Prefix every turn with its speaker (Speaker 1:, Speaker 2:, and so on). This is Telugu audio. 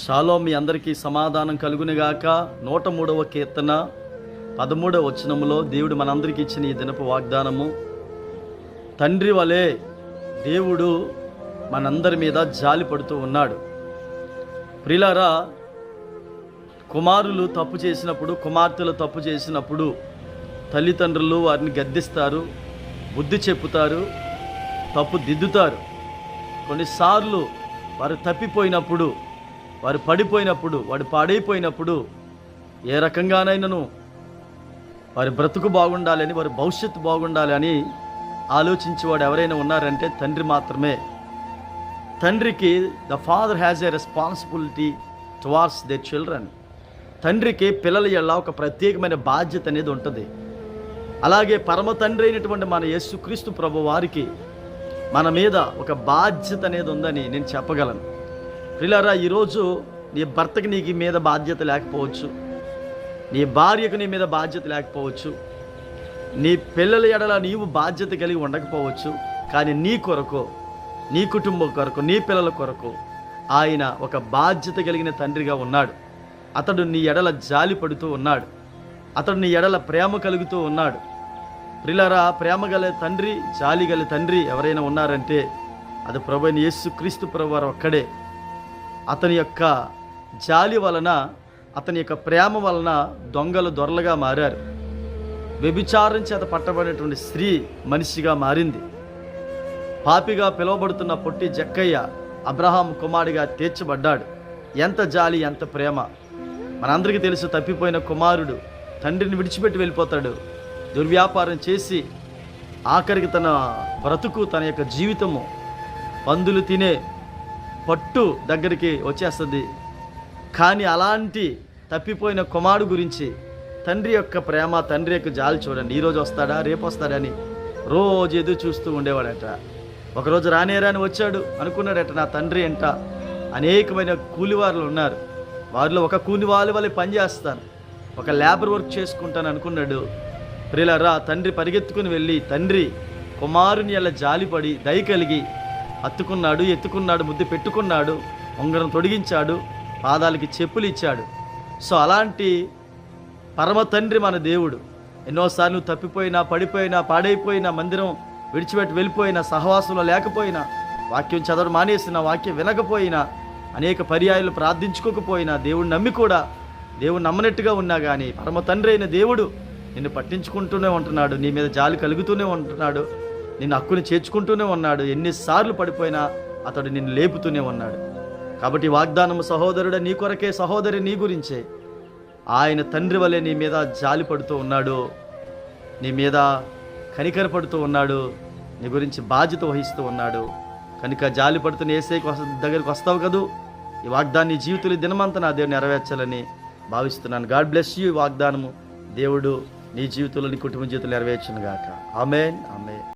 Speaker 1: షాలో మీ అందరికీ సమాధానం కలుగునిగాక. నూట మూడవ కీర్తన పదమూడవ వచనములో దేవుడు మనందరికీ ఇచ్చిన ఈ దినపు వాగ్దానము. తండ్రి వలె దేవుడు మనందరి మీద జాలి పడుతూ ఉన్నాడు. ప్రిలారా కుమారులు తప్పు చేసినప్పుడు కుమార్తెలు తప్పు చేసినప్పుడు తల్లిదండ్రులు వారిని గద్దిస్తారు బుద్ధి చెప్పుతారు తప్పు దిద్దుతారు. కొన్నిసార్లు వారు తప్పిపోయినప్పుడు వారు పడిపోయినప్పుడు వాడు పాడైపోయినప్పుడు ఏ రకంగానైనాను వారి బ్రతుకు బాగుండాలని వారి భవిష్యత్తు బాగుండాలి అని ఆలోచించేవాడు ఎవరైనా ఉన్నారంటే తండ్రి మాత్రమే. తండ్రికి the father has a responsibility towards the children తండ్రికి పిల్లల ఎల్ల ఒక ప్రత్యేకమైన బాధ్యత అనేది ఉంటుంది. అలాగే పరమ తండ్రి అయినటువంటి మన యేసుక్రీస్తు ప్రభు వారికి మన మీద ఒక బాధ్యత అనేది ఉందని నేను చెప్పగలను. పిల్లరా ఈరోజు నీ భర్తకి నీకు మీద బాధ్యత లేకపోవచ్చు. నీ భార్యకు నీ మీద బాధ్యత లేకపోవచ్చు. నీ పిల్లల ఎడల నీవు బాధ్యత కలిగి ఉండకపోవచ్చు. కానీ నీ కొరకు నీ కుటుంబం కొరకు నీ పిల్లల కొరకు ఆయన ఒక బాధ్యత కలిగిన తండ్రిగా ఉన్నాడు. అతడు నీ ఎడల జాలి పడుతూ ఉన్నాడు. అతడు నీ ఎడల ప్రేమ కలుగుతూ ఉన్నాడు. ప్రిలరా ప్రేమ గల తండ్రి జాలి గల తండ్రి ఎవరైనా ఉన్నారంటే అది ప్రభు యేసు క్రీస్తు ప్రభు వారు ఒక్కడే. అతని యొక్క జాలి వలన అతని యొక్క ప్రేమ వలన దొంగలు దొరలుగా మారారు. వ్యభిచారం చేత పట్టబడినటువంటి స్త్రీ మనిషిగా మారింది. పాపిగా పిలువబడుతున్న పొట్టి జక్కయ్య అబ్రహాం కుమారుడిగా తీర్చబడ్డాడు. ఎంత జాలి ఎంత ప్రేమ. మనందరికీ తెలుసు తప్పిపోయిన కుమారుడు తండ్రిని విడిచిపెట్టి వెళ్ళిపోతాడు. దుర్వ్యాపారం చేసి ఆఖరికి తన బ్రతుకు తన యొక్క జీవితము పందులు తినే పట్టు దగ్గరికి వచ్చేస్తుంది. కానీ అలాంటి తప్పిపోయిన కుమారుడు గురించి తండ్రి యొక్క ప్రేమ తండ్రి యొక్క జాలి చూడండి. ఈరోజు వస్తాడా? రేపు వస్తాడని రోజు ఎదురు చూస్తూ ఉండేవాడట. ఒకరోజు రానే రాని వచ్చాడు. అనుకున్నాడట నా తండ్రి ఎంట అనేకమైన కూలివారులు ఉన్నారు. వారిలో ఒక కూలి వల్ల పనిచేస్తాను ఒక లేబర్ వర్క్ చేసుకుంటాను అనుకున్నాడు. ప్రిలరా తండ్రి పరిగెత్తుకుని వెళ్ళి తండ్రి కుమారుని అలా జాలిపడి దయ కలిగి అత్తుకున్నాడు ఎత్తుకున్నాడు ముద్దు పెట్టుకున్నాడు ఉంగరం తొడిగించాడు పాదాలకి చెప్పులు ఇచ్చాడు. సో అలాంటి పరమ తండ్రి మన దేవుడు. ఎన్నోసార్లు తప్పిపోయినా పడిపోయినా పాడైపోయినా మందిరం విడిచిపెట్టి వెళ్ళిపోయినా సహవాసంలో లేకపోయినా వాక్యం చదవడం మానేసిన వాక్యం వినకపోయినా అనేక పర్యాయాలు ప్రార్థించుకోకపోయినా దేవుడు నమ్మి కూడా దేవుడు నమ్మనట్టుగా ఉన్నా కానీ పరమ తండ్రి అయిన దేవుడు నిన్ను పట్టించుకుంటూనే ఉంటున్నాడు నీ మీద జాలి కలుగుతూనే ఉంటున్నాడు. నిన్ను హక్కుని చేర్చుకుంటూనే ఉన్నాడు. ఎన్నిసార్లు పడిపోయినా అతడు నిన్ను లేపుతూనే ఉన్నాడు. కాబట్టి వాగ్దానము సహోదరుడే నీ కొరకే సహోదరి నీ గురించే. ఆయన తండ్రి వలె నీ మీద జాలి పడుతూ ఉన్నాడు. నీ మీద కనికరపడుతూ ఉన్నాడు. నీ గురించి బాధ్యత వహిస్తూ ఉన్నాడు. కనుక జాలి పడుతున్న ఏసైకి వస్త- దగ్గరికి వస్తావు కదూ? ఈ వాగ్దాన్ని జీవితులు జీవితంలో దినమంతా నా దేవుడు నెరవేర్చాలని భావిస్తున్నాను. గాడ్ బ్లెస్ యూ ఈ వాగ్దానము. దేవుడు నీ జీవితంలో నీ కుటుంబ జీవితంలో నెరవేర్చును గాక. ఆమెన్ ఆమె